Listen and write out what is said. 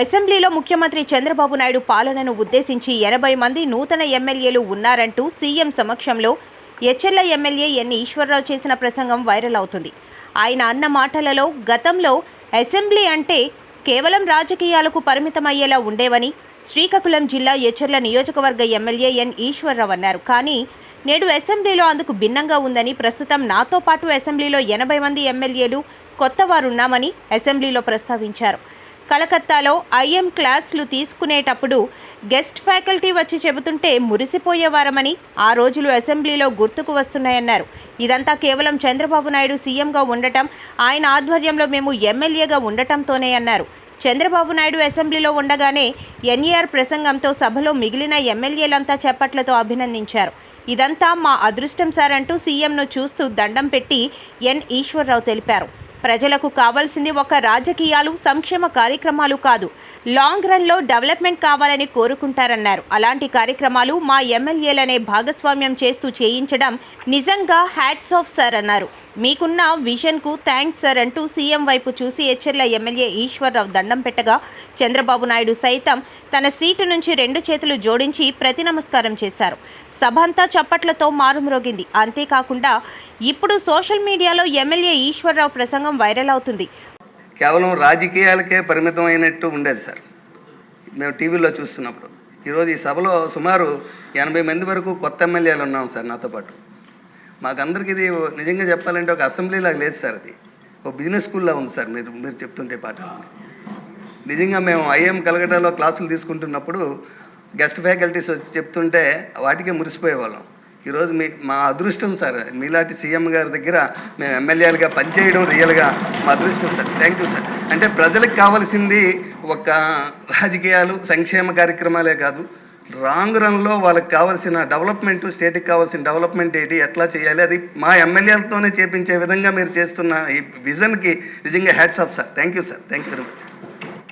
అసెంబ్లీలో ముఖ్యమంత్రి చంద్రబాబు నాయుడు పాలనను ఉద్దేశించి ఎనభై మంది నూతన ఎమ్మెల్యేలు ఉన్నారంటూ సీఎం సమక్షంలో ఎచ్చెర్ల ఎమ్మెల్యే ఎన్ ఈశ్వరరావు చేసిన ప్రసంగం వైరల్ అవుతుంది. ఆయన అన్న మాటలలో గతంలో అసెంబ్లీ అంటే కేవలం రాజకీయాలకు పరిమితమయ్యేలా ఉండేవని శ్రీకాకుళం జిల్లా ఎచ్చెర్ల నియోజకవర్గ ఎమ్మెల్యే ఎన్ ఈశ్వరరావు అన్నారు. కానీ నేడు అసెంబ్లీలో అందుకు భిన్నంగా ఉందని ప్రస్తుతం నాతో పాటు అసెంబ్లీలో ఎనభై మంది ఎమ్మెల్యేలు కొత్త వారున్నామని అసెంబ్లీలో ప్రస్తావించారు. కలకత్తాలో ఐఎం క్లాసులు తీసుకునేటప్పుడు గెస్ట్ ఫ్యాకల్టీ వచ్చి చెబుతుంటే మురిసిపోయేవారమని ఆ రోజులు అసెంబ్లీలో గుర్తుకు వస్తున్నాయన్నారు. ఇదంతా కేవలం చంద్రబాబు నాయుడు సీఎంగా ఉండటం ఆయన ఆధ్వర్యంలో మేము ఎమ్మెల్యేగా ఉండటంతోనే అన్నారు. చంద్రబాబు నాయుడు అసెంబ్లీలో ఉండగానే ఎన్ఈఆర్ ప్రసంగంతో సభలో మిగిలిన ఎమ్మెల్యేలంతా చప్పట్లతో అభినందించారు. ఇదంతా మా అదృష్టం సార్ అంటూ సీఎంను చూస్తూ దండం పెట్టి ఎన్ ఈశ్వరరావు తెలిపారు. ప్రజలకు కావాల్సింది ఒక రాజకీయాలు సంక్షేమ కార్యక్రమాలు కాదు. లాంగ్ రన్లో డెవలప్మెంట్ కావాలని కోరుకుంటారన్నారు. అలాంటి కార్యక్రమాలు మా ఎమ్మెల్యేలనే భాగస్వామ్యం చేస్తూ చేయించడం నిజంగా హ్యాట్స్ ఆఫ్ సార్ అన్నారు. మీకున్న విజన్కు థ్యాంక్స్ సార్ అంటూ సీఎం వైపు చూసి ఎచ్చెర్ల ఎమ్మెల్యే ఈశ్వరరావు దండం పెట్టగా చంద్రబాబు నాయుడు సైతం తన సీటు నుంచి రెండు చేతులు జోడించి ప్రతి నమస్కారం చేశారు. సభంతా చప్పట్లతో మారుమ్రోగింది. అంతేకాకుండా ఇప్పుడు సోషల్ మీడియాలో ఎమ్మెల్యే ఈశ్వరరావు ప్రసంగం వైరల్ అవుతుంది. కేవలం రాజకీయాలకే పరిమితం అయినట్టు ఉండేది సార్. మేము టీవీలో చూస్తున్నప్పుడు. ఈరోజు ఈ సభలో సుమారు ఎనభై మంది వరకు కొత్త ఎమ్మెల్యేలు ఉన్నాం సార్ నాతో పాటు. మాకందరికి ఇది నిజంగా చెప్పాలంటే ఒక అసెంబ్లీలాగా లేదు సార్ అది. ఒక బిజినెస్ స్కూల్లో ఉంది సార్ మీరు మీరు చెప్తుంటే పాట నిజంగా మేము ఐఎం కలకటాలో క్లాసులు తీసుకుంటున్నప్పుడు గెస్ట్ ఫ్యాకల్టీస్ వచ్చి చెప్తుంటే వాటికే మురిసిపోయేవాళ్ళం. ఈరోజు మీ మా అదృష్టం సార్ మీలాంటి సీఎం గారి దగ్గర మేము ఎమ్మెల్యేలుగా పనిచేయడం రియల్గా మా అదృష్టం సార్. Thank you sir. అంటే ప్రజలకు కావాల్సింది ఒక రాజకీయాలు సంక్షేమ కార్యక్రమాలే కాదు. రాంగ్ రన్లో వాళ్ళకి కావాల్సిన డెవలప్మెంట్ స్టేట్కి కావాల్సిన డెవలప్మెంట్ ఏంటి ఎట్లా చేయాలి అది మా ఎమ్మెల్యేలతోనే చేపించే విధంగా మీరు చేస్తున్న ఈ విజన్కి నిజంగా hats off sir. Thank you sir. Thank you very much.